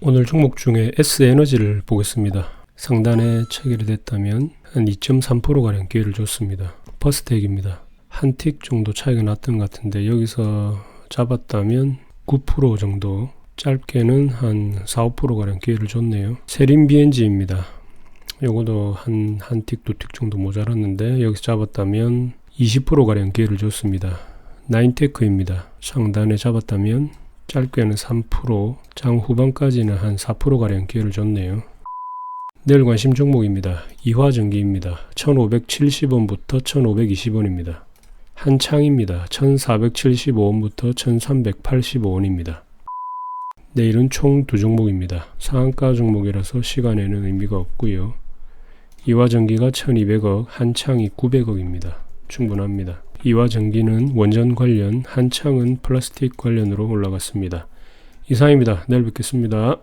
오늘 종목 중에 S에너지를 보겠습니다. 상단에 체결이 됐다면 한 2.3%가량 기회를 줬습니다. 퍼스텍입니다. 한 틱 정도 차이가 났던 것 같은데 여기서 잡았다면 9% 정도 짧게는 한 4, 5%가량 기회를 줬네요. 세림 BNG입니다. 요거도 한, 한 틱, 두 틱 정도 모자랐는데 여기서 잡았다면 20%가량 기회를 줬습니다. 나인테크입니다. 상단에 잡았다면 짧게는 3%, 장 후반까지는 한 4%가량 기회를 줬네요. 내일 관심 종목입니다. 이화전기입니다. 1570원부터 1520원입니다. 한창입니다. 1475원부터 1385원입니다. 내일은 총 두 종목입니다. 상한가 종목이라서 시간에는 의미가 없고요. 이화전기가 1200억, 한창이 900억입니다. 충분합니다. 이화전기는 원전 관련, 한창은 플라스틱 관련으로 올라갔습니다. 이상입니다. 내일 뵙겠습니다.